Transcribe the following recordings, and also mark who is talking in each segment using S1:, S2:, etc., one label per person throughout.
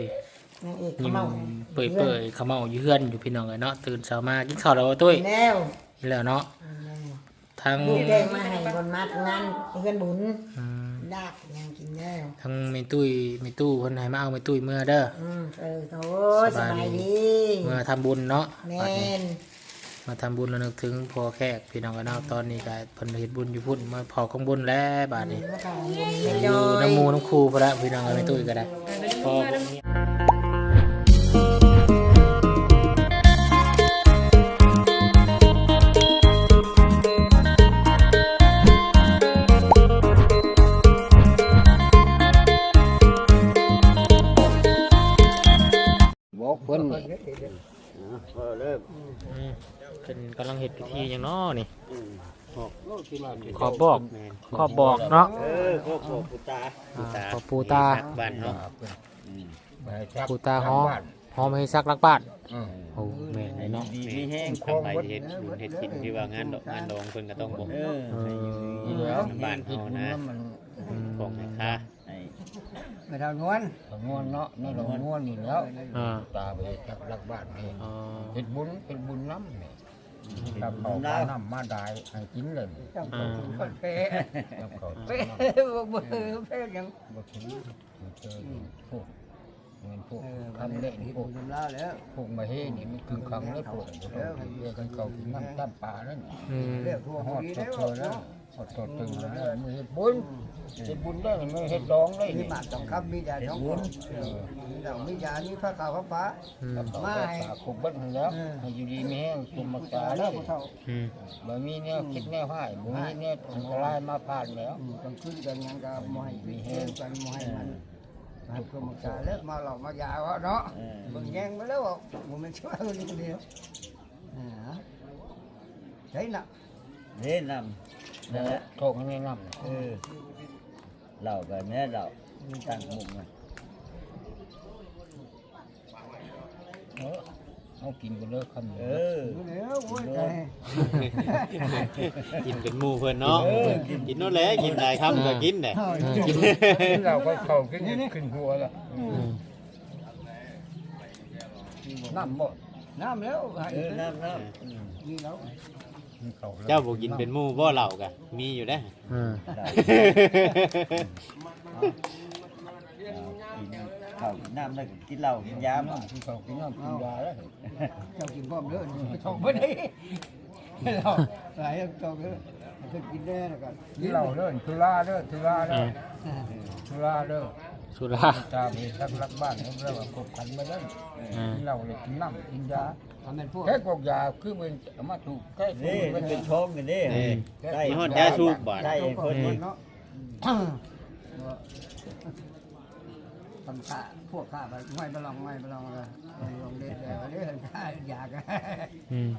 S1: พี่
S2: นางเอก
S1: ยิ้
S2: เขา
S1: ม
S2: เมา
S1: เปื่อยเปื่อยๆเขาเมาอยู่เฮือนอยู่พี่น้องเลยเนาะตื่นเช้ามากินข้าวแล้วบ่ตุ้ย
S2: แล้ว
S1: นี่แหล้วเนาะทั้ง
S2: ลูกแดงมาให้บนมาทำงานเพื่อนบุญ
S1: อืม
S2: ดากยังกินแล้ว
S1: ทั้งเมตุ้ยเมตู้เพิ่นให้มาเอาเมตุ้ยเมื่อเด้อ
S2: อืมเออโอ้ยสบายดี
S1: เมื่อทำบุญเนาะ
S2: แม่
S1: บัดนี้
S2: น
S1: มาทำบุญแล้วนึกถึงพอแขกพี่น้องกันเนาะตอนนี้ก็เพิ่นเฮ็ดบุญอยู่พุ่นมาเผาของบุญแล้วบาดนี้
S2: มาทำบุญ
S1: อ
S2: เรียบ
S1: ยู่
S2: ร้อย
S1: น้ำหมูน้ำคูพอละพี่น้องกันเมตุ้ยก็ได้พอบุญนี้
S3: บอกเพิ่น นี่
S4: พอเริ่ม
S1: อืมเพิ่นกำลังเฮ็ดพิธีหยังเนาะนี่
S4: ข
S1: ขอบอกขอบอกเนาะ
S4: เออขอบอกปูตา
S1: อ่าขอปูตา
S4: บ้านเนาะ
S1: ปูตาฮ้อฮอมให้ซักลักบ้าน
S3: อืม
S1: โอ้แม่นเลยเนาะ
S4: ดีมีแห้งทำไปเฮ็ดบุญเฮ็ดกินที่ว่างานดอกงานดองเพิ่นก็ต้องบอกเออ
S1: เออ
S3: แล้ว
S4: บ้านเฮานะ
S3: มัน
S4: ของให้ค่าให้
S5: ไม่เท่านวล
S3: งวนเนาะนี่เรางวนนี่แล้ว
S1: อ่า
S3: ตาไปจับรักบ้านนี่
S1: อ๋อ
S3: เฮ็ดบุญเป็นบุญน้ำนี่ถ้าเขาพาน้ำมาได้ให้กินเลย
S5: จังคนเป๊ะ
S3: แล้วเขา
S5: เป๊ะบ่เบื่อเป๊ะยัง
S3: บ่ถึงมันเจอพวกเงินพวก
S5: เออ
S3: คำเล่น
S5: ที่
S3: พ
S5: ผ
S3: วก
S5: มทำลาแล้ว
S3: พวกมาเฮนี่มันคือคำแล้วพวกเรียกกันเขากินน้ำตั้มปลาแล้วนี่
S1: อืม
S5: เรียกพวก
S3: ฮอด
S5: นี้
S3: ส
S5: ได้
S3: ด
S5: ว่า
S3: ๆแล้ว สดๆตึงแล้วมือเฮ็ดบุญเฮ็ดบุญได้ไม่เฮ็ดดองได้
S5: มี
S3: นี่
S5: หมากสองคำมียาสองคนมีดอกมียามีพระขาวพระฟ้า
S1: อืม
S3: มาให้คุบเบิ้ลแล้วให้อยู่ดีมีแห้งคุมมักษา
S5: แล้
S3: แล้วว
S5: พวกเขา
S1: อืม
S3: บ่มีแนวคิดแนวให้บ่มีแนวอันตรายมาผ่านแล้ว
S5: ต้องขึ้นกันยังกับมวยมีแห้งกันมวยมันมันก็มักษาแล้วมาหลอกมายาวเนาะมึงแย่งมาแล้วมึงมันช่วยคนนี้คนเดียวอ่าใช่น่ะ
S4: เน้นนำ นั่นแหละ
S3: โทษให้นำ
S4: เออเหล่ากันแม่เหล่าตั้งมุมมัน
S3: เออเอากินกันเลิกคำ
S4: เอ
S3: เด้อ
S4: อ
S5: ดูแล้วโว้ยใจ
S4: กินเป็นหมู่เพิ่นเนาะกินนั่นแหละกินได้คำก็กินแหละ
S3: กินเราก็เข้าขึ้นขึ้นหัวแล้ว
S1: อืม
S3: น้ำบ่
S5: น้ำแล้ว
S4: เออน้ำน้
S5: นี่แล้ว
S3: มันเข้าำ
S4: เจ้าบ่กินเป็นหมู่บ่เหล่ากะมีอยู่เด้อ
S1: อืม
S4: ข้าวน้ำแล้วก็กินเหล้ากินยามา
S3: ที่เขากินน้ำกินยาแล้ว
S5: เจ้ากินพร้อมเด้อไปชงบ่ได้เราหลายอย่างเจ้าเด้อก็กินได้แล้วกัน
S3: กินเหล้าเด้อทุลาเด้อทุลาเด้อทุลาเด้อ
S1: สุรา
S3: ตาไปทักรักบ้านเขาเรียกว่าคบกันมาเด้อ
S1: อ่า
S3: กินเหล้าเลยกินน้ำกินยา
S5: ทำเป็นพวก
S3: แค่กอกยาคือมันเอามาถูกแค่ถู
S4: นี่
S3: ก
S4: มันเป็นช่องกันนี่
S1: อืม
S4: ได้ฮอดยาสูบบ่ได้
S5: เจ้า
S4: เพิ่น
S5: เนาะทำข้าพวกข้าไปไม่ไปลองไม่ไปลองเลยลองเด็ดแล้วเด้อข้าอยาก
S1: อืม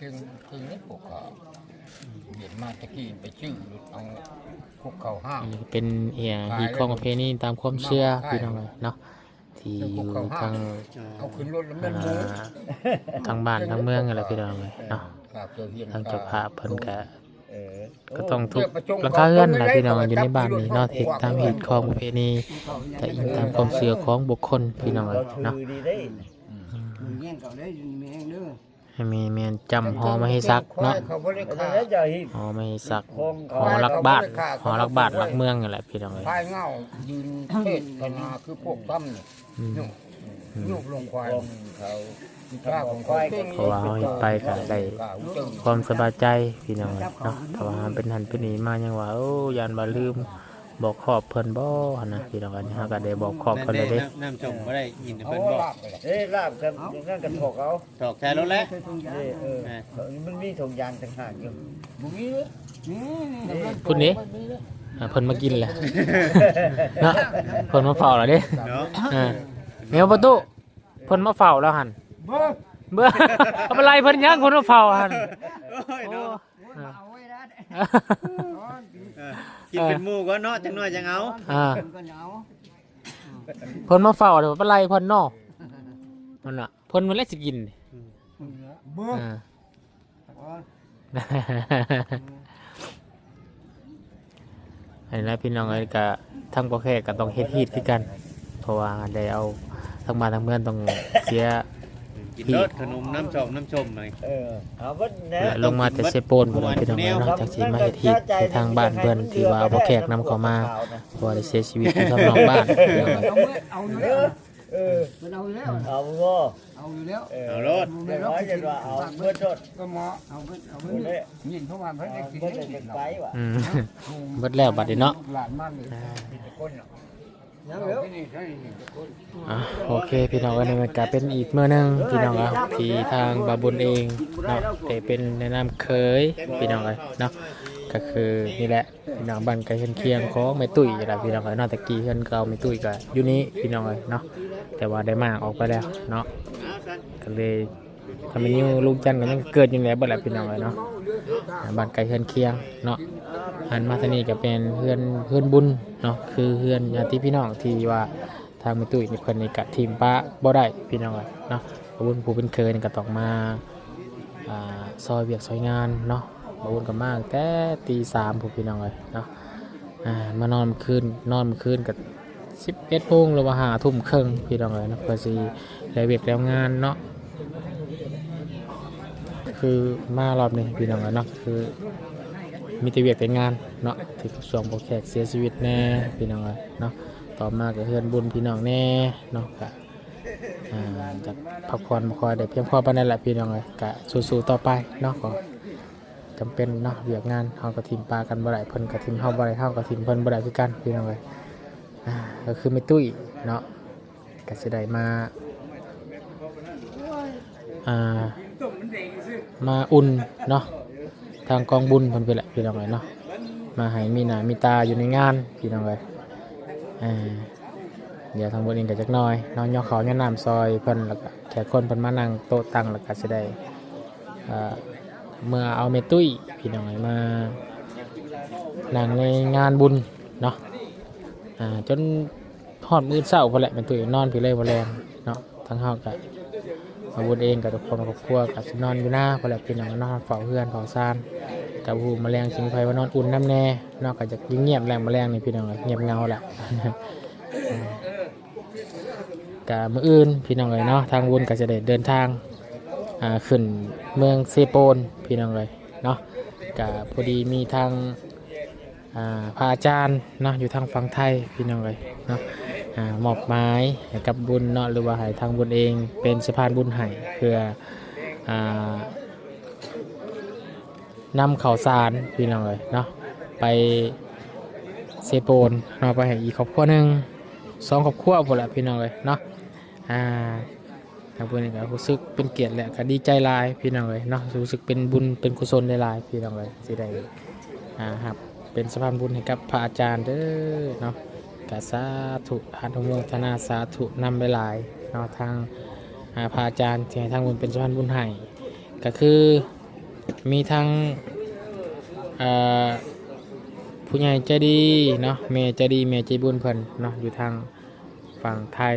S3: จึงจึงนี่พวกเขา เห็นมาตะกี้ไปชื่อหลุดเอาพวกเขาห้า
S1: อั
S3: ม
S1: นนี้ก็เป็นเอียฮีของประเพณีตามความเชื่อพี่น้องเลยเนาะที่อยู่ทาง
S3: เอาขึ้นรถแล้ว
S1: อ่
S3: แม่นหมูา
S1: ทางบ้านทางเมืองอะไรพี่น้องเลยเนาะ
S3: ครับเจ้าเฮียน
S1: ทางเจ้าภาพเพิ่นก็
S4: เออ
S1: ก็ต้องทุกหลังคาเรือนแหละพี่น้องอยู่ในบ้านนี้เนาะเฮ็ดตามเหตุของประเพณีแต่อิงตามความเชื่อของบุคคลพี่น้องเล
S4: เรา
S1: ย
S4: ถื
S1: เนาะ
S4: อดีได้
S5: มึงแย่งเก่า ได้มีแย่งเด้อ
S1: ให้มีแม่นจำหอมาให้ซักเนาะ
S3: เขาบ่ได้
S4: แต่
S3: ฆ่า
S4: แล้วจะฮิ
S1: หอมาให้ซัก
S4: คง
S1: หอรักบ้านหอรักบ้านรักเมืองนี่แหละพี่น้องเลย
S3: พายเงายืนเทศพนาคือพวกตั้มเนี่ย
S1: อืม
S3: ยุกลงควาย
S4: คงเขา
S3: มีกล้าของควาย
S1: เพราะว่าเฮาเฮ็ดไปก็ได้
S3: กล้าจึง
S1: ความสบายใจพี่น้องเนาะถ้าว่าเป็นหันเป็นนี่มายังว่าโอ้ยานบ่ลืม บอกขอบเพิ่นบ่หั่นนะพี่น้องอันนี้เฮาก็ได้บอกขอบเพิ่นแล้วเด้
S4: น้ำจมบ่ได้ยิน
S3: เอา
S4: เพิ่นบอก
S3: ลาบไปเลย
S4: เอ้ลาบครับนั่นก็ถกเอาถกแทนแล้วแหละ
S5: เคยทงยา
S4: เออมันมีถุงยางต่างหากอยู่
S3: บุงี้
S5: นี่นี่
S1: พุ่นนี้อ่าเพิ่นมากินแหละเนาะเพิ่นมาเฝ้าแล้วเด้
S4: เนาะ
S1: อ่าแมวประตูเพิ่นมาเฝ้าแล้วหั่น
S5: เบิ่ง
S1: เบื่อเอาไปไล่เพิ่นยังคนมาเฝ้าหั่น
S4: โอ้ยเนาะ
S5: เอาไว้ได้
S4: กินเป็นหมู่ก็เนาะจังน้อยจังเอา
S1: อ่า
S5: ก็เหงา
S1: เพิ่นมาเฝ้าเดี๋ยวไปไล่เพิ่นเนาะมันน่ะเพิ่นมันแลสิกิน
S5: เบิ่ง
S1: อ่าอันนี้แหละพี่น้องเอ้ยก็ทั้งประเทศก็ต้องเฮ็ดฮีดคือกัน เพราะว่าได้เอาทั้งบ้านทั้งเมืองต้องเสีย
S4: กินรสขนมน้ำชมน้ำชมหน่อย
S5: เออเอาเบิดนะ
S1: และลงมาแต่เซโปนบ่ได้พี่น้องเอ้ยเนาะจากสิมาเฮ็ดฮีตในทางบ้านเพิ่นที่ว่าบ่แขกนำเข้ามาเพราะว่าได้เสียชีวิตอยู่ทางนอกบ้านพี่น้องเอ้ย
S5: เอาเมื่อเอาอยู่แล้วเออ
S2: มันเอาแล้ว
S5: เอาบ่
S2: เอาอยู่แล้ว
S4: เอารส
S5: เดี๋ยวน้อยจะว่าเอาเบิดรถ
S2: ก็หมอเอาเพิ่นเอา
S5: เบิ
S2: เพิ่น
S5: ดเลย
S2: ยินเข้ามาเพิ่นได้กิน
S5: เบิด
S2: ได้
S5: จะ
S2: กิน
S5: ไปว่ะ
S1: อืม เบิดแล้วบัดนี้เนาะ
S2: หลานมันนี่
S5: ยังเหลือ
S1: อะโอเคพี่น้องอันนี้มันก็เป็นอีกเมื้อหนึงพี่น้องครับที่ทางบาบุญเองเนาะได้เป็นแนะนำเคยพี่น้องเอ้ยเนาะก็คือนี่แหละพี่น้องบ้านใกล้เคียงของแม่ตุ้ยนี่แหละพี่น้องเอ้ยเนาะตะกี้เพิ่นเก่าแม่ตุ้ยก็อยู่นี้พี่น้องเอ้ยเนาะแต่ว่าได้มากออกไปแล้วเนาะก็เลยทำให้นิ้วลูกจันทร์ก็ยังเกิดอยู่แล้วบ่ล่ะพี่น้องเอ้ยเนาะ บ้านใกล้เคียงเนาะหันมาทางนี้ก็เป็นเพื่อนเพื่อนบุญเนาะคือเพื่อนญาติพี่น้องที่ว่าทางม่ตุ้ยนี่เพิ่นนี่กะทีมป้าบ่ได้พี่น้องเนาะบุญผู้เป็นเคยนี่ก็ต้องมาอ่าซอยเวียกซอยงานเนาะบาบุญก็มาตั้งแต่ตีสามผู้พี่น้องเลยเนาะอ่ามานอนมื่อคืนนอนมื่อคืนกับสิบเอ็ดโมงหรือว่าหาทุ่มครึ่งพี่น้องเลยนะเพื่อสิแล้วเวียกแล้วงานเนาะ คือมารอบนี้พี่น้องเลยเนาะคือ มีแต่เวียกแต่งานเนาะที่กระทรวงบ่แขกเสียชีวิตแน่พี่น้องเอ้ยเนาะต่อมาก็เฮือนบุญพี่น้องแน่เนาะก็อ่าจากพักผ่อนบ่ค่อยได้เพียงพอปานนั้นแหละพี่น้องเอ้ยก็สู้ๆต่อไปเนาะก็จำเป็นเนาะเวียกงานเฮาก็ทิมปลากันบ่ได้เพิ่นก็ทิมเฮาบ่ได้เฮาก็ทิมเพิ่นบ่ได้คือกันพี่น้องเอ้ยก็คือแม่ตุ้ยเนาะก็สิได้มาอ่า มาอุ่นเนาะทางกองบุญเพิ่นไปแหละพี่น้องเอ้ยเนาะมาให้มีหน้ามีตาอยู่ในงานพี่น้องเอ้ยอ่าเดี๋ยวทางบนเองก็จักหน้อยน้องยอเขาเนี่ยน้ำซอยเพิ่นแล้วก็แขกคนเพิ่นมานั่งโต๊ะตั้งแล้วก็สิได้อ่าเมื่อเอาเมตุ้ยพี่น้องเอ้ยมานั่งในงานบุญเนาะอ่าจนทอดมื้อเช้าพอแหละเมตุ้ยนอนพี่เลยบ่แรงเนาะทางเฮาก็ มาบุญเองกับทุกคนครอบครัวกับนอนอยู่หน้าพอแหละพี่น้องนอนเฝ้าเพื่อนเฝ้าซานกับหูแมลงสิงไฟว่านอนอุ่นน้ำแน่นอกจากยิ่งเงียบแรงแมลงนี่พี่น้องเงียบเงาแหละกับมืออื่นพี่น้องเลยเนาะทางบุญก็จะได้เดินทางขึ้นเมืองเซโปนพี่น้องเลยเนาะกับพอดีมีทางอ่าพระอาจารย์เนาะอยู่ทางฝั่งไทยพี่น้องเลยเนาะ มอบไม้ให้กับบุญเนาะหรือว่าให้ทางบุญเองเป็นสะพานบุญให้เพื่ออนำข่าวสารพี่น้องเลยเนาะไปเซโปนเนาะไปให้อีกครอบครัวหนึ่งสองครอบครัวพอละพี่น้องเลยเนาะอ่าทางบุญเองก็รู้สึกเป็นเกียรติแหละก็ดีใจลายพี่น้องเลยเนาะรู้สึกเป็นบุญเป็นกุศลได้ลายพี่น้องเลยสิได้อ่าครับเป็นสะพานบุญให้กับพระอาจารย์เด้อเนาะ กสาธุอนุโมทนาสาธุนำไปหลายเนาะทางอาพระอาจารย์ที่ทางบุญเป็นสะพานบุญให้ก็คือมีทางผู้ใหญ่ใจดีเนาะเมใจดีเมใจบุญเพิ่นเนาะอยู่ทางฝั่งไทย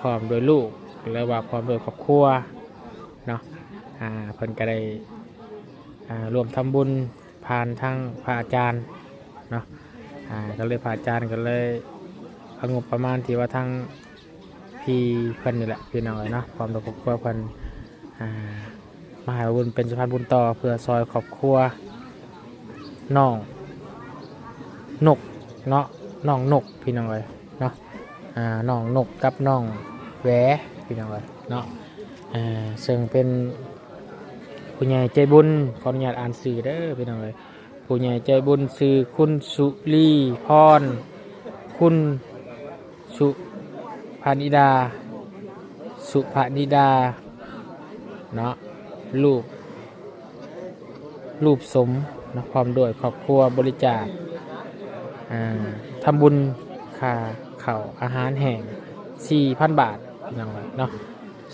S1: พร้อมโดยลูกหรือว่าพร้อมโดยครอบครัวเนาะอ่าเพิ่นก็ได้รวมทำบุญผ่านทางพระอาจารย์เนาะ อ่าก็เลยพระอาจารย์ก็เลยเอางบประมาณที่ว่าทางพี่เพิ่นนี่แหละพี่น้องเนาะพร้อมกับครอบครัวเพิ่นอ่ามาหาบุญเป็นสะพานบุญต่อเพื่อซอยครอบครัวน้องนกเนาะน้องนกพี่น้องเลยเนาะอ่าน้องนกกับน้องแหวพี่น้องเลยเนาะอ่าซึ่งเป็นผู้ใหญ่ใจบุญขออนุญาตอ่านสื่อเด้อพี่น้องเลย ผู้ใหญ่ใจบุญคือคุณสุรีพร คุณสุพานิดา สุภานิดา เนาะลูก รูปสมนะพร้อมด้วยครอบครัวบริจาคทำบุญค่าข่าอาหารแห่ง 4,000 บาท พี่น้องเลยเนาะ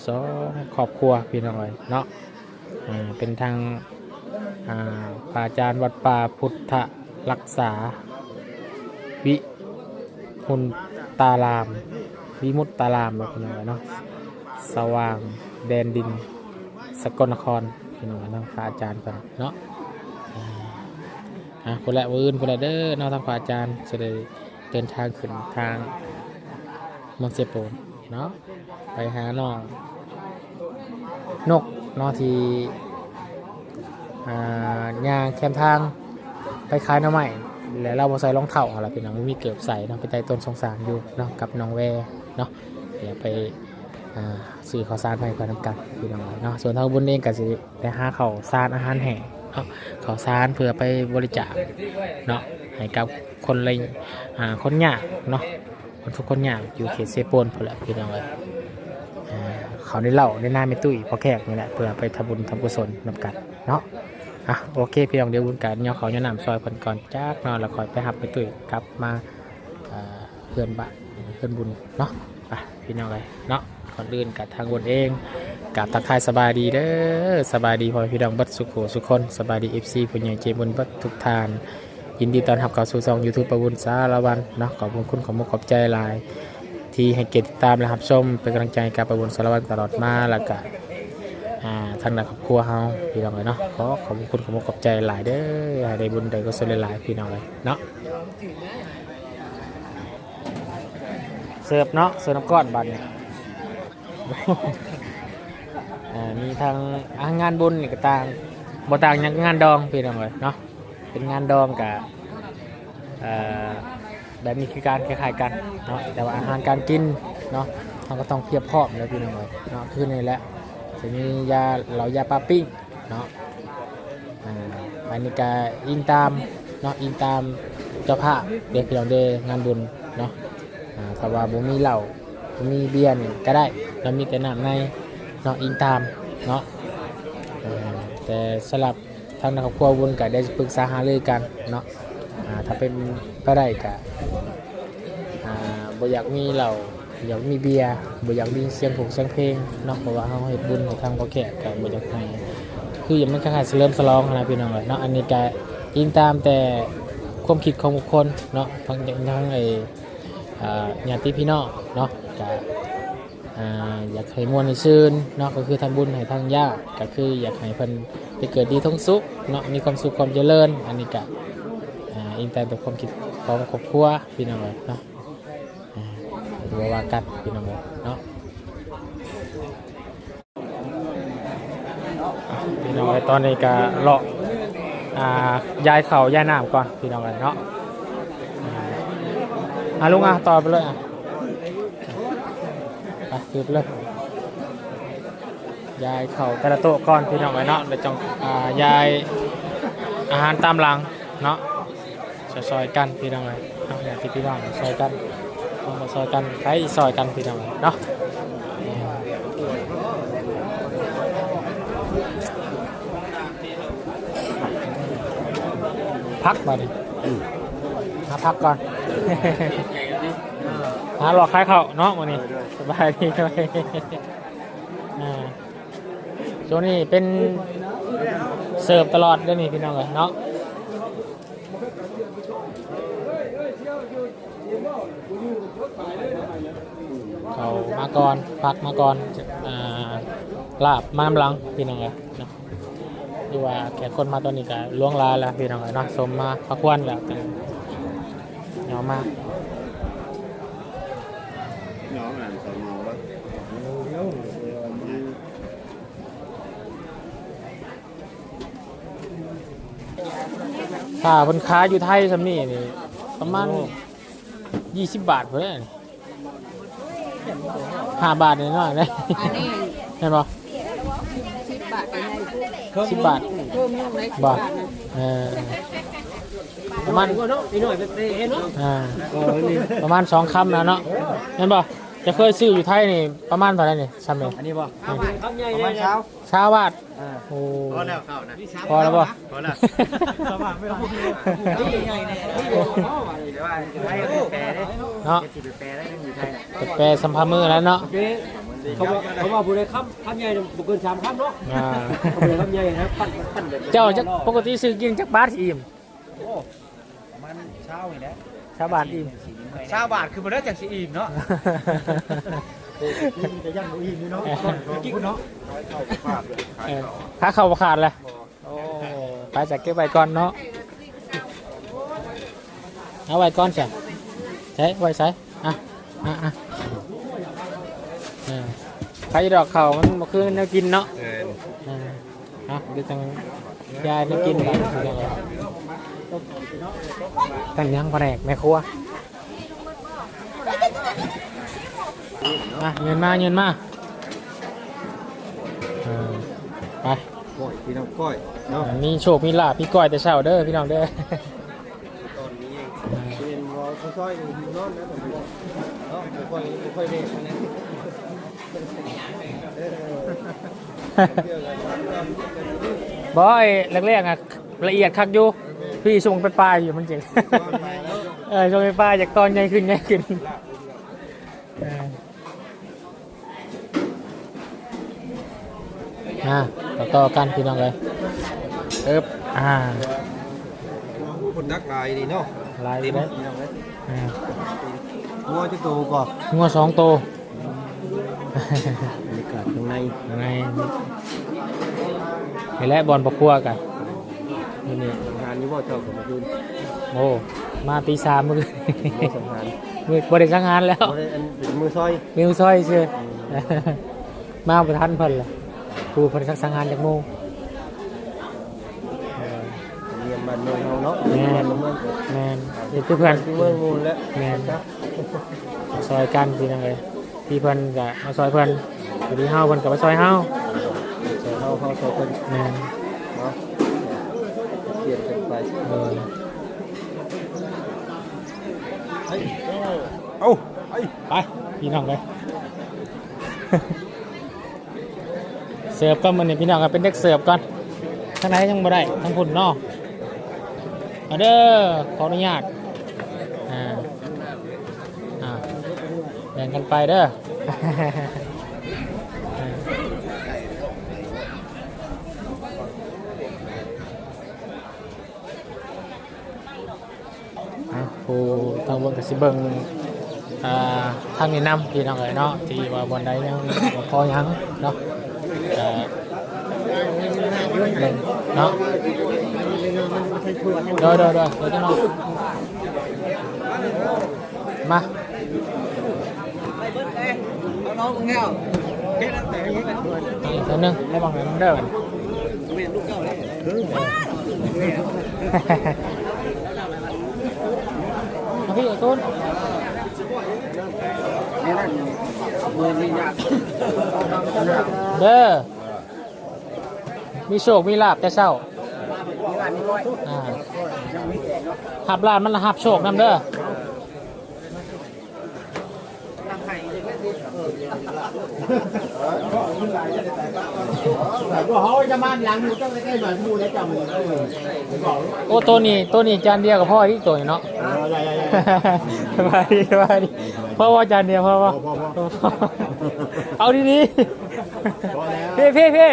S1: สองครอบครัว พี่น้องเลยเนาะเป็นทาง อ่าพระอาจารย์วัดป่าพุทธรักษา วิมุนตาราม วิมุตตารามเราพี่น้องเนาะสว่างแดนดิน สกลนครพี่น้องเนาะพระอาจารย์กันเนาะอะคนละวอื่นคนละเด้อเนาะทางพระอาจารย์จะได้เดินทางขึ้นทางมองเซโปนเนาะไปหาน้องนกเนาะที่ ย่างแคมทางไปขายหน้ำใหม่แล้วเราบ่ใส่รองเท้าอะไรพี่น้องไม่มีเกือบใส่เนาะไปใต้ต้นสงสารอยู่เนาะกับน้องแวเนาะเดี๋ยวไปอ่าซื้อข้าวสารไปกันนำกันพี่น้องเนาะส่วนทางบุญเองก็สิไปหาข้าวสารอาหารแห้งเนาะข้าวสารเพื่อไปบริจาคเนาะให้กับคนเลยอ่คนยากเนาะคนทุกคนยากอยู่เขตเซโปนพอแหละพี่น้องเลยเขาได้เล่าได้หน้าไม่ตุ้ยพอแขกนี่แหละเพื่อไปทำบุญทำกุศลนำกันเนาะ อะโอเค พี่น้องเดี๋ยวบุญการย่อเขาย่อนำซอยฝนก่อนจากเนาะแล้วคอยไปหับไปตุ้ยกลับมาเพื่อนบ้านเพื่อนบุญเนาะไปพี่น้องเลยเนาะก่อนอื่นกับทางบนเองกับทักทายสบายดีเด้อสบายดีพอพี่น้องบัดสุขโขสุขคนสบายดีเอฟซีผู้ใหญ่เจบุญบัดทุกทาน ยินดีตอนรับเข้าสู่ช่องยูทูบประวุญสารวันเนาะขอบคุณขอบคุณขอบใจหลาย ที่ให้เกียรติติดตามและรับชมเป็นกำลังใจกับประวุญสารวันตลอดมาแล้วก็ อ่าทางด้าครอบครัวเฮาพี่น้องเลยเนาะขอขอบคุณขอบขอบใจหลายเด้อให้ได้บุญได้กุศลหลายๆพี่น้องเลยเนาะเสิร์ฟเนาะเสิร์ฟน้ำก้อนบัดเนี่ยมีทางอางานบุญนี่ก็ต่างบ่ต่างยังงานดองพี่น้องเลยเนาะเป็นงานดองกับแบบนี้คือการคล้ายๆกันเนาะแต่ว่าอาหารการกินเนาะเราก็ต้องเพียบพร้อมแล้วพี่น้องเลยเนาะคือนี่แหละ จะมียาเหลายาปลาปิ้งเนาะอ่าอันนี้ก็อิงตามเนาะอิงตามเจ้าภาพเด็กพี่น้องเดงานบุญเนาะอ่าถ้าว่าบ่มีเหล้าบ่มีเบียร์นี่ก็ได้เรามีแต่น้ำในเนาะอิงตามเนาะอ่าแต่สำหรับทางครอบครัวบุญก็ได้ปรึกษาหารือกันเนาะอ่าถ้าเป็นไปได้ก็อ่าบ่อยากมีเหล้า อยากมีเบียร์บ่อยากมีเสียงผงเสียงเพลงเนาะเพราะว่าเฮาเฮ็ดบุญให้ทางพ่อแขกก็บ่อยากให้คืออย่างมันคล้ายๆเฉลิมฉลองนะพี่น้องเอ้ยเนาะอันนี้ก็อิงตามแต่ความคิดของบุคคลเนาะทั้งทั้งไอ้ญาติพี่น้องเนาะก็อ่าอยากให้มวลให้ชื่นเนาะก็คือทำบุญให้ทางญาติก็คืออยากให้เพิ่นได้เกิดดีทั้งสุขเนาะมีความสุขความเจริญ อันนี้ก็อ่าอิงตามแต่ความคิดของครอบครัวพี่น้องเอ้ยเนาะ บวาว่ากันพี่น้องเลยเนาะพี่น้องเลยตอนนี้ก็เลาะอ่าย้ายเขาย้ายน้ำก่อนพี่น้องเลยเนาะอะลุงอะต่อไปเลยอะไปคือไปเลยย้ายเขาแต่ละโต๊ะก่อนพี่น้องเลยเนาะเดี๋ยวจงอ่าย้ายอาหารตามหลังเนาะซอยๆกันพี่น้องเลยเนาะอย่างที่พี่น้องซอยกัน เอามาซอยกันไปซอยกันพี่น้องเนาะพักมาดิมาพักก่อนหาหลอกคล้ายเขาเนาะวันนี้สบายดีด้วยอ่าช่วงนี้เป็นเสิร์ฟตลอดเด้วยวนี่พี่น้องเลยเนาะ เขามาก่อนพักมาก่อนอ่าลาบมามหลังพี่น้องเลยเนาะที่ว่าแขกคนมาตอนนี้ก็ล่วงลาแล้วพี่น้องเลยเนาะสมมาพักวันแล้วกันเหนียวมาก
S4: น้องอ่านสมองว่า
S1: ค่าเพิ่นค้าอยู่ไทยสำนี่นี่ประมาณยี่สิบบาทเพื่อน ห้าบาทนี่น้อยเลย
S6: อันนี้
S1: เห็นปะ
S6: สิบบาทเป็นไง
S1: สิบบาท
S6: เพิ่มลงเลยสิบบา
S1: ท
S6: บาทนะ
S1: เออประมาณอ่าประมาณสองคำนะเนาะเห็นปะจะเคยซื้ออยู่ไทยนี่ประมาณเท่าไหร่นี่ซ้ำนี่
S2: อันนี้บ่
S1: อืม
S2: ประมาณเช้า
S1: ชาวบาทโอ้
S4: พอแล้วเข้านะ
S1: พอแล้วปะ
S4: พอแล้ว
S2: ประมาณไม่ต้องพูดเลยนี่ใหญ่เนี่ยนี่เดี๋ยวว่าไทยก็แปลได้
S1: เนาะ
S2: ที่แปลได้อยู่ไทยน่ะ
S1: จะแปลสัมภามือแล้วเนาะ
S7: เขาบอกเขาบอกผู้ใดค้ำค้ำใหญ่เนี่ยบุกเกินสามค้ำเนาะ
S1: อ่า
S7: เขาบอกค้ำใหญ่นะปั้นปั้นแบบ
S1: เจ้าจะปกติซื้อกินจากบาทสิอิ่ม
S2: ประมาณเช้านี่แหละ
S1: ชาวบาทอิ่ม
S2: เช้าบาทคือบ่ได้จังสิอิ่มเนาะ จะย่างบ่อิ่มนี่เนาะกิ๊กเนาะ
S1: เออถ้าเข้าขาดเลยไปจากเก็บไว้ก่อนเนาะเอาไว้ก่อนใช่ใช่ไว้ใส่อะอะอะใครดอกเข่ามันบ่คือแนวกินเนาะ
S8: เออ
S1: อะเดี๋ยวจังยายแนวกินแบบนี้เลยตั้งยังแผนกแม่ครัว มาเงินมาเงินมาอ่าไป
S5: ก้อยพี่น้องก้อยเนาะ
S1: มีโชคมีลาภมีก้อยแต่เช้าเด้อพี่น้องเด้อ
S5: ตอนนี้เองเป็นวอลเขาซอยอยู่นอนนะผมบอกเนาะไม่ค่อยไม่ค่อยเด็กนะ
S1: บอยแรกๆอะละเอียดคักอยู่พี่ช่วงปลายๆอยู่มันจริงเออช่วงปลายๆจากตอนใหญ่ขึ้นใหญ่ขึ้นเออ อ่าต่อต่อกันพี่น้องเลยเอ๊บอ่า
S5: คนนักลายดีเนาะ
S1: ลาย
S5: เต็ม
S1: เลย
S5: พี่น้องเลย
S1: อ่า
S5: งัวจะโตก่อน
S1: งัวสองตัว
S5: บรรยากาศข้างใน
S1: ยังไงนี่แหละบอลประคัวกันนี่นี่
S5: งานนี้ว่าเจ้ากับมาคืน
S1: โอ้มาตีสามเมื่อคืน
S5: ไม่สำคัญ
S1: มือบริษัทงานแล้ว
S5: บ่ได้อันเป็นมือซอย
S1: มิวซอยเชื่อมาประทันเพิ่นล่ะ ครูเพิ่นสักสังงานจากโมง
S5: เรียนบ้านเมืองเฮาเนาะ
S1: แม่
S5: บ้านเมือง
S1: แมนเด็กเพื่อน
S5: ที่เมืองมูลแล้ว
S1: แมนซอยกันพี่น้องเลยพี่เพิ่นก็มาซอยเพิ่นอยู่ที่เฮาเพิ่นก็มาซอยเฮา
S5: ซอยเฮาเฮาซอยเพิ่น
S1: แมน
S5: เนาะเปลี่ยนกันไป
S1: เออ
S5: เอ้าไป
S1: ไปพี่น้องเลยเสิร์ฟก็มันนี่พี่น้องก็เป็นเด็กเสิร์ฟก่อนข้างในยังบ่ได้ทั้งพุ่นนอกเอาเด้อขออนุญาตอ่าอ่าแบ่งกันไปเด้ออะผู้ทางบิ่งกับสิเบิ่งอ่าทางแนะนำพี่น้องเอ๋ยเนาะที่ว่าบนใดยังบ่พอยังเนาะแต่เบิ่งเนาะโดยโดยโดยเดี๋ยวจะเนาะ มา
S5: น้องมึงเงาเฮ็ดแต่ยังไง
S1: อีกตัวหนึงระวังหน่อยมันเด้อ
S5: เวียนลูกเจ้าเลย
S1: เอาพี่ไอ้ต้น
S5: นี่นั่นมือนี่ยาก
S1: เด้อมีโชค มีลาบแต่เช้าอ่าหับลานมันละหับโชคนำเด้อ
S2: ก็เขาจะมาหลังอยู่ต้องใกล้ๆหน่อยมูแล้วจำเลย
S1: โอ้ตัวนี้ตัวนี้จานเดียวกับพ่อที่ตัวนี้เนาะสบายดีสบายดีพ่อว่าจานเดียวพ่อว่าเอาดีดีๆพี่พี่พี่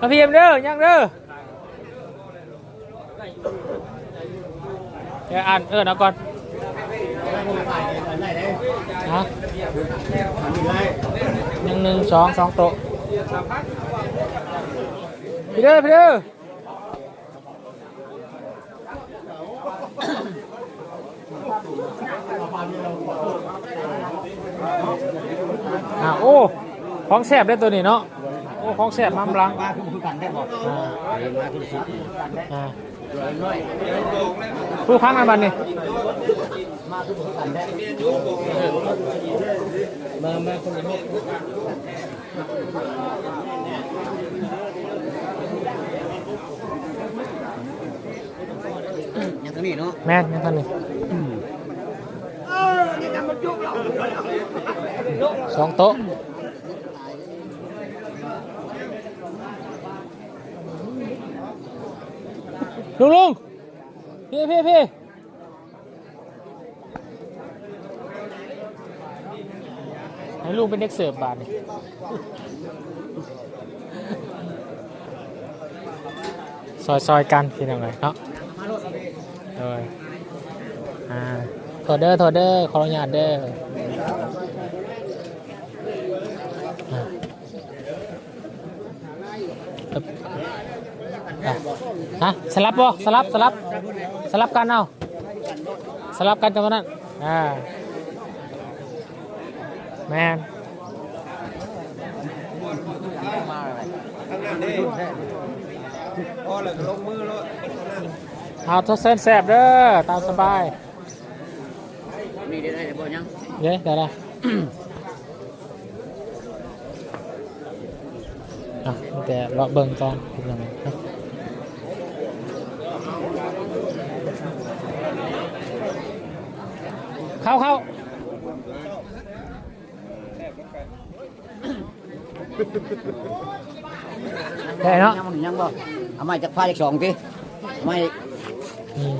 S1: มาพี่เอ็มเด้อยังเด้อเดี๋ยวอ่านเออนะก่อนฮะหนึ่งหนึ่งสองสองโต๊ะพี่เด้อพี่เด้อ อ่าโอ้ของแสบได้ตัวนี้เนาะโอ้ของแสบมั่มลัง
S2: มาคือกันได้บอก
S1: อ่า
S2: เรียนมาคือสิ
S1: อ่าผู้พังกันบันนี่
S2: มาคือกันได้
S1: มามาคนละนิด
S2: อย่างนี้เนาะ
S1: แม่นยังทันนี่ สองโต๊ะลุงลุงพี่พี่พี่ให้ลุงเป็นเด็กเสิร์ฟบาทนี่ซอยซอยกันพี่น้องเลยเนาะเอออ่า โทษเด้อโทษเด้อขออนุญาตเด้อฮะสลับบ่สลับสลับสลับกันเอาสลับกันกับตัวนั้นอ่าแมน
S2: ข้าท่อแล้วก็ลงมือแล้ว
S1: เอาทดเส้นแสบเด้อตามสบาย เย้ได้ละอะแต่เลาะเบิ่งก่อนเป็นยังไงเนาะเข้าเข้าได้เนาะ
S3: ยังมันยังบ่เอาไม้จากพาจากสองทีไม้
S1: อืม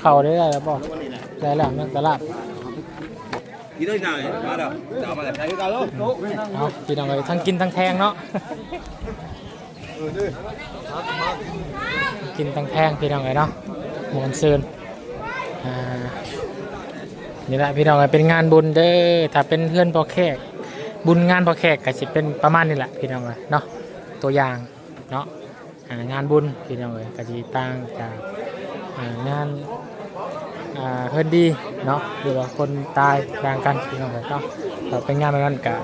S1: เข้าได้แล้วป่ะได้แล้วนั่งตลาด พี่น้องเลยทั้งกินทั้งแทงเนาะกินทั้งแทงพี่น้องเลยเนาะหมวนซืนอ่านี่แหละพี่น้องเลยเป็นงานบุญเด้อถ้าเป็นเพื่อนพอแขกบุญงานพอแขกก็จะเป็นประมาณนี้แหละพี่น้องเลยเนาะตัวอย่างเนาะอ่างานบุญพี่น้องเลยก็จะต่างจากงาน เพื่อนดีเนาะหรือว่าคนตายต่างกันพี่น้องเนาะเป็นงานแบบนั้นกะ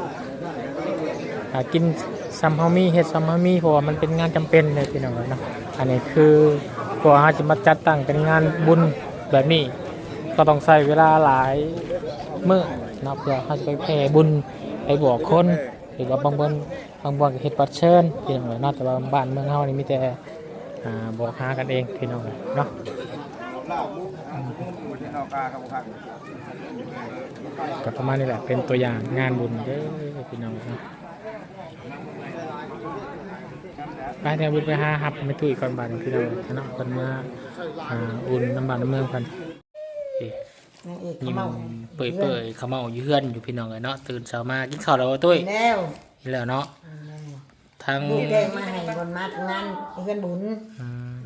S1: หากินซัมเฮามีเฮ็ดซัมเฮามีเพราะว่ามันเป็นงานจำเป็นเลยพี่น้องเนาะอันนี้คือกว่าเราจะมาจัดตั้งเป็นงานบุญแบบนี้ ก็ต้องใช้เวลาหลายมื้อนะเพื่อเขาจะไปแผ่บุญไปบอกคนหรือว่าบางบนบางบนเฮ็ดบัตรเชิญพี่น้องเนาะแต่ว่าบ้านเมืองเฮานี่มีแต่อ่าบอกหากันเองพี่น้องเนาะ ก็ประมาณนี้แหละ เป็นตัวอย่างงานบุญเด้อพี่น้องเนาะไปเดี๋ยวบุญไปหาหับไม่ตุ้ยก่อนบานพี่เราคณะคนมาอ่าอุ่นน้ำบานน้ำเมืองพันนี่
S6: นางเอก
S1: ยิ้ม
S6: เขาเมา
S1: เปื่อยเปื่อยๆเขาเมาอยู่เฮือนอยู่พี่น้องเลยเนาะตื่นเช้ามากินข้าวแล้วบ่ตุ้ย
S6: แล้ว
S1: นี่แล้วเนาะทั้ง
S6: ลูกแดงมาให้บนมาทำงานเพื่อนบุญ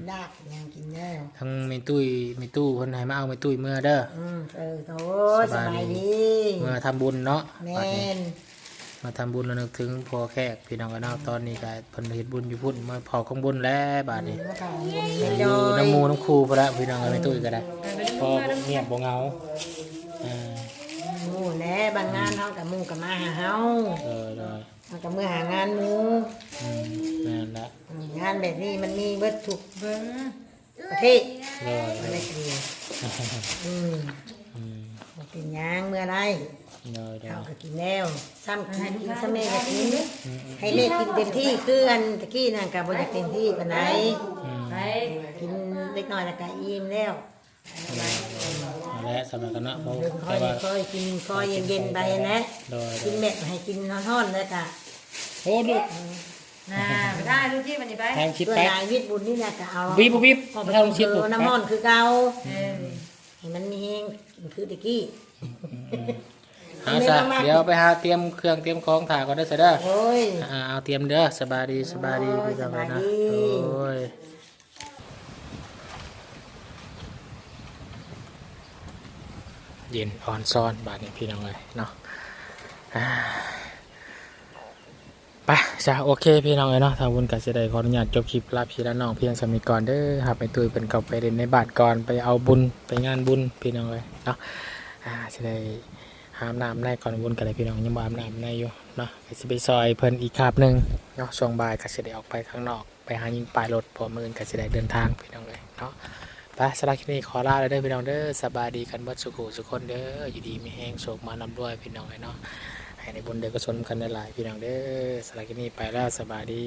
S1: อืม
S6: ดากยังกินแล้ว
S1: ทั้งไม่ตุ้ยไม่ตู้คนไหนมาเอาไม่ตุ้ยเมื่อเด้อ
S6: อืมเออโอ้ยสบายดี
S1: เมื่อทำบุญเนาะ
S6: แม
S1: บัดนี้
S6: น
S1: มาทำบุญแล้วนึกถึงพอแขกพี่น้องกันเนาะตอนนี้ก็เพิ่นเฮ็ดบุญอยู่พุ่นมาเผาของบุญแล้วบาดนี้
S6: มาข่าวบุญ
S1: อ
S6: เรียน
S1: ยู่
S6: จอย
S1: น้ำหมูน้ำคูพอละพี่น้องกันไม่ตุ้ยก็ได้พอเงียบบ่เหงาอ่า
S6: หมู่แหน่บางงานเฮากับหมู่กับมาหาเฮา
S1: เออเลย
S6: เฮากับมือหางานหมู่
S1: อืม
S6: แบบนี้มันมีเบิดทุกเบิ่งประเทศ
S1: เลย
S6: บ่ได้คืออืม
S1: อืม
S6: บ่เป็นหยังเมื่อไร
S1: เลยเลย
S6: เขาก็กินแล้วซ้ำกินกินซ้ำแม่ก็กินให้แม่กินเต็มที่คืออันตะกี้นั่นก็บ่อยากเต็มที่ปานใด
S1: อืม
S6: กินเล็กน้อยแล้วก็อิ่มแล้ว
S1: เอาละสำหรับคณะเขา
S6: เดินค่อ
S1: แต่
S6: ย
S1: ว่า
S6: ค่อยกินค่อยเย็นๆไปนะ
S1: โดย
S6: กินแม่ให้กินร้อนๆเลยก็
S1: โอ้ดู
S6: น่าไม่ได้ลูกที่มันนี่ไป
S1: ทางชิด
S6: เพื่อ
S1: ไป
S6: นายวิทย์บุญนี่นะก็เอา
S1: วิบวิบ
S6: พอไป
S1: ทางชิด
S6: เจ
S1: ปุ๊
S6: อน้ำร้อนคือเก่าให้มันมีแห้งคือตะกี้
S1: หาซะเดี๋ยวไปหาเตรียมเครื่องเตรียมของถ่ายก่อนเด้อเสยเด้อ
S6: โอ้ย
S1: อ่าเอาเตรียมเด้อสบายดีสบายดี
S6: โอ้ย
S1: พี่น้องเลยนะ
S6: สบายดี
S1: โอ้ยเย็นอ่อนซ้อนบาดนี้พี่น้องเลยเนาะอ่า ไปจ้ะโอเคพี่น้องเลยเนาะทางบุญกัจะได้ขออนุญาตจบคลิปลาพี่และน้องเพียงสมิก่อนเด้อครับไปตุยเป็นเก่าไปเรียนในบาทก่อนไปเอาบุญไปงานบุญพี่น้องเลยเนาะอ่าจะได้หามน้ำในก่อนบุญกันเลยพี่น้องยังบ่อาบน้ำในอยู่เนาะไปสิไปซอยเพิ่นอีกคาบหนึ่งเนาะช่วงบ่ายก็จะได้ออกไปข้างนอก ไปหายิงปลายรถพอมืออนก็จะได้เดินทางพี่น้องเลยเนาะไปสำหรับคลิปนี้ขอลาเลยเด้อพี่น้องเด้อสบายดีกันเบิดสุขุสุขคนเด้ออยู่ดีมีแห้งโศกมานำด้วยพี่น้องเลยเนาะ ให้ในบุญเด็กก็สนกันได้หลายพี่น้องเด้อสำหรับคลินี้ไปแล้วสบายดี